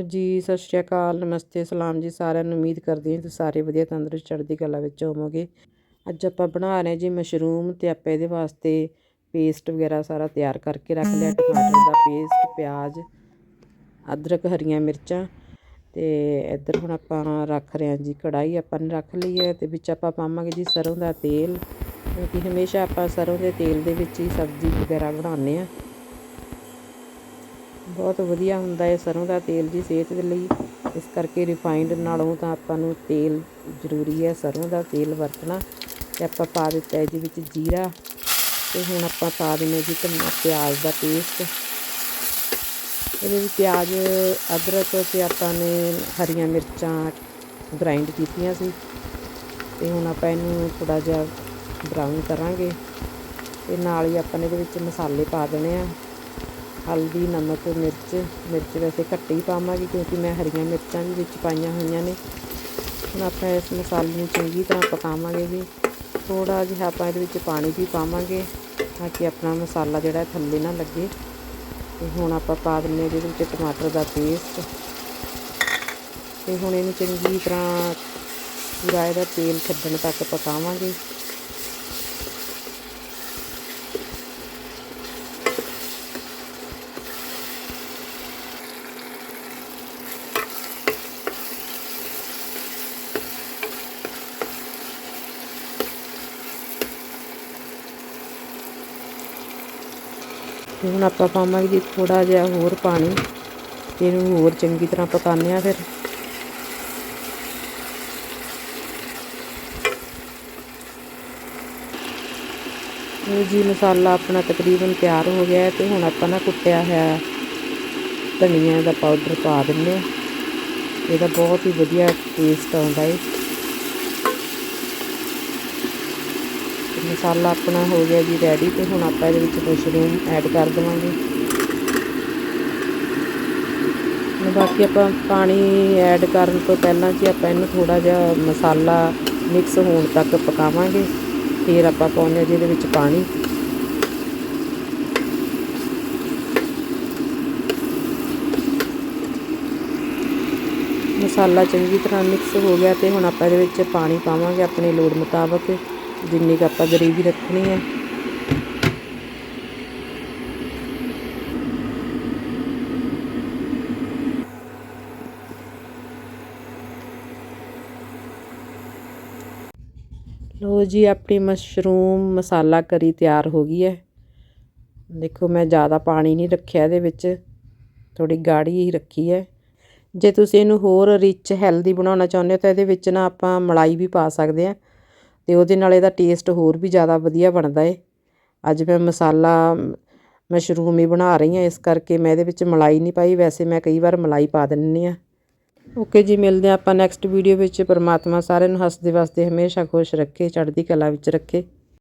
Hello ਜੀ, ਸਤਿ ਸ਼੍ਰੀ ਅਕਾਲ, ਨਮਸਤੇ, ਸਲਾਮ ਜੀ ਸਾਰਿਆਂ ਨੂੰ ਉਮੀਦ ਕਰਦੀ ਹਾਂ ਤੁਸੀਂ ਸਾਰੇ ਵਧੀਆ ਤੰਦਰੁਸਤ ਚੜ੍ਹਦੀ ਕਲਾ ਵਿੱਚ ਹੋਵੋਗੇ। ਅੱਜ ਆਪਾਂ ਬਣਾ ਰਹੇ ਜੀ ਮਸ਼ਰੂਮ ਤੇ ਆਪਾਂ ਇਹਦੇ ਵਾਸਤੇ ਪੇਸਟ ਵਗੈਰਾ ਸਾਰਾ ਤਿਆਰ ਕਰਕੇ ਰੱਖ ਲਿਆ। ਟਮਾਟਰ ਦਾ ਪੇਸਟ ਪਿਆਜ਼, ਅਦਰਕ, ਹਰੀਆਂ ਮਿਰਚਾਂ ਤੇ ਇੱਧਰ ਹੁਣ ਆਪਾਂ ਰੱਖ ਰਹੇ ਹਾਂ ਜੀ ਕੜਾਈ ਆਪਾਂ ਨੇ ਰੱਖ ਲਈ ਹੈ ਤੇ ਵਿੱਚ ਆਪਾਂ ਪਾਵਾਂਗੇ ਜੀ ਸਰੋਂ ਦਾ ਤੇਲ ਕਿਉਂਕਿ ਹਮੇਸ਼ਾ ਆਪਾਂ ਸਰੋਂ ਦੇ ਤੇਲ ਦੇ ਵਿੱਚ ਹੀ ਸਬਜ਼ੀ ਵਗੈਰਾ ਬਣਾਉਂਦੇ ਆ ਬਹੁਤ ਵਧੀਆ ਹੁੰਦਾ ਹੈ, ਸਰੋਂ ਦਾ ਤੇਲ ਜੀ ਸਿਹਤ ਦੇ ਲਈ। ਇਸ ਕਰਕੇ ਰਿਫਾਈਂਡ ਨਾਲੋਂ ਤਾਂ ਆਪਾਂ ਨੂੰ ਤੇਲ ਜ਼ਰੂਰੀ ਹੈ, ਸਰੋਂ ਦਾ ਤੇਲ ਵਰਤਣਾ। ਤੇ ਆਪਾਂ ਪਾ ਦਿੱਤਾ ਇਹਦੇ ਵਿੱਚ ਜੀਰਾ। ਤੇ ਹੁਣ ਆਪਾਂ ਪਾ ਦਿੰਦੇ ਜੀ ਟਮਾ ਪਿਆਜ਼ ਦਾ ਪੇਸਟ ਇਹਦੇ ਵਿੱਚ ਪਿਆਜ਼, ਅਦਰਕ ਤੇ ਆਪਾਂ ਨੇ ਹਰੀਆਂ ਮਿਰਚਾਂ ਗ੍ਰਾਈਂਡ ਕੀਤੀਆਂ ਸੀ। ਤੇ ਹੁਣ ਆਪਾਂ ਇਹਨੂੰ ਥੋੜਾ ਜਿਹਾ ਬਰਾਊਨ ਕਰਾਂਗੇ। ਤੇ ਨਾਲ ਹੀ ਆਪਾਂ ਨੇ ਇਹਦੇ ਵਿੱਚ ਮਸਾਲੇ ਪਾ ਦੇਣੇ ਆ। ਹਲਦੀ, ਨਮਕ, ਮਿਰਚ ਮਿਰਚ ਵੈਸੇ ਘੱਟ ਹੀ ਪਾਵਾਂਗੇ ਕਿਉਂਕਿ ਮੈਂ ਹਰੀਆਂ ਮਿਰਚਾਂ ਵੀ ਵਿੱਚ ਪਾਈਆਂ ਹੋਈਆਂ ਨੇ। ਹੁਣ ਆਪਾਂ ਇਸ ਮਸਾਲੇ ਨੂੰ ਚੰਗੀ ਤਰ੍ਹਾਂ ਪਕਾਵਾਂਗੇ ਜੀ ਥੋੜਾ ਜਿਹਾ ਆਪਾਂ ਇਹਦੇ ਵਿੱਚ ਪਾਣੀ ਵੀ ਪਾਵਾਂਗੇ ਤਾਂ ਕਿ ਆਪਣਾ ਮਸਾਲਾ ਜਿਹੜਾ ਥੱਲੇ ਨਾ ਲੱਗੇ। ਤੇ ਹੁਣ ਆਪਾਂ ਪਾ ਦਿੰਦੇ ਇਹਦੇ ਵਿੱਚ ਟਮਾਟਰ ਦਾ ਪੇਸਟ। ਤੇ ਹੁਣ ਇਹਨੂੰ ਚੰਗੀ ਤਰ੍ਹਾਂ ਪੂਰਾ ਇਹਦਾ ਤੇਲ ਛੱਡਣ ਤੱਕ ਪਕਾਵਾਂਗੇ। ਤੇ ਹੁਣ ਆਪਾਂ ਪਾਵਾਂਗੇ ਜੀ ਥੋੜਾ ਜਿਹਾ ਹੋਰ ਪਾਣੀ। ਤੇ ਇਹਨੂੰ ਹੋਰ ਚੰਗੀ ਤਰ੍ਹਾਂ ਪਕਾਉਂਦੇ ਆ ਫਿਰ। ਇਹ ਜੀ ਮਸਾਲਾ ਆਪਣਾ ਤਕਰੀਬਨ ਤਿਆਰ ਹੋ ਗਿਆ ਹੈ ਤੇ ਹੁਣ ਆਪਾਂ ਨਾ ਕੁੱਟਿਆ ਹੋਇਆ ਧਨੀਆ ਦਾ ਪਾਊਡਰ ਪਾ ਦਿੰਦੇ ਆ ਇਹਦਾ ਬਹੁਤ ਹੀ ਵਧੀਆ ਟੇਸਟ ਆਉਂਦਾ ਹੈ ਮਸਾਲਾ ਆਪਣਾ ਹੋ ਗਿਆ ਜੀ ਰੈਡੀ ਤੇ ਹੁਣ ਆਪਾਂ ਇਹਦੇ ਵਿੱਚ ਮਸ਼ਰੂਮ ਐਡ ਕਰ ਦੇਵਾਂਗੇ। ਬਾਕੀ ਆਪਾਂ ਪਾਣੀ ਐਡ ਕਰਨ ਤੋਂ ਪਹਿਲਾਂ ਜੀ ਆਪਾਂ ਇਹਨੂੰ ਥੋੜਾ ਜਿਹਾ ਮਸਾਲਾ ਮਿਕਸ ਹੋਣ ਤੱਕ ਪਕਾਵਾਂਗੇ। ਫਿਰ ਆਪਾਂ ਪਾਉਂਦੇ ਜੀ ਇਹਦੇ ਵਿੱਚ ਪਾਣੀ। ਮਸਾਲਾ ਚੰਗੀ ਤਰ੍ਹਾਂ ਮਿਕਸ ਹੋ ਗਿਆ ਤੇ ਹੁਣ ਆਪਾਂ ਇਹਦੇ ਵਿੱਚ ਪਾਣੀ ਪਾਵਾਂਗੇ ਆਪਣੀ ਲੋੜ ਮੁਤਾਬਕ। ਜਿੰਨੀ ਕੁ ਆਪਾਂ ਗਰੀਬੀ ਰੱਖਣੀ ਹੈ। ਲੋ ਜੀ, ਆਪਣੀ ਮਸ਼ਰੂਮ ਮਸਾਲਾ ਕਰੀ ਤਿਆਰ ਹੋ ਗਈ ਹੈ। ਦੇਖੋ, ਮੈਂ ਜ਼ਿਆਦਾ ਪਾਣੀ ਨਹੀਂ ਰੱਖਿਆ ਇਹਦੇ ਵਿੱਚ। ਥੋੜੀ ਗਾੜੀ ਹੀ ਰੱਖੀ ਹੈ। ਜੇ ਤੁਸੀਂ ਇਹਨੂੰ ਹੋਰ ਰਿਚ ਹੈਲਦੀ ਬਣਾਉਣਾ ਚਾਹੁੰਦੇ ਹੋ, ਤਾਂ ਇਹਦੇ ਵਿੱਚ ਨਾ ਆਪਾਂ ਮਲਾਈ ਵੀ ਪਾ ਸਕਦੇ ਆ ਅਤੇ ਉਹਦੇ ਨਾਲ ਇਹਦਾ ਟੇਸਟ ਹੋਰ ਵੀ ਜ਼ਿਆਦਾ ਵਧੀਆ ਬਣਦਾ ਏ। ਅੱਜ ਮੈਂ ਮਸਾਲਾ ਮਸ਼ਰੂਮ ਹੀ ਬਣਾ ਰਹੀ ਹਾਂ, ਇਸ ਕਰਕੇ ਮੈਂ ਇਹਦੇ ਵਿੱਚ ਮਲਾਈ ਨਹੀਂ ਪਾਈ। ਵੈਸੇ ਮੈਂ ਕਈ ਵਾਰ ਮਲਾਈ ਪਾ ਦਿੰਨੀ ਆ ਓਕੇ ਜੀ, ਮਿਲਦੇ ਆ ਆਪਾਂ ਨੈਕਸਟ ਵੀਡੀਓ ਵਿੱਚ। ਪਰਮਾਤਮਾ ਸਾਰਿਆਂ ਨੂੰ ਹੱਸਦੇ ਵਸਦੇ ਹਮੇਸ਼ਾ ਖੁਸ਼ ਰੱਖੇ, ਚੜ੍ਹਦੀ ਕਲਾ ਵਿੱਚ ਰੱਖੇ।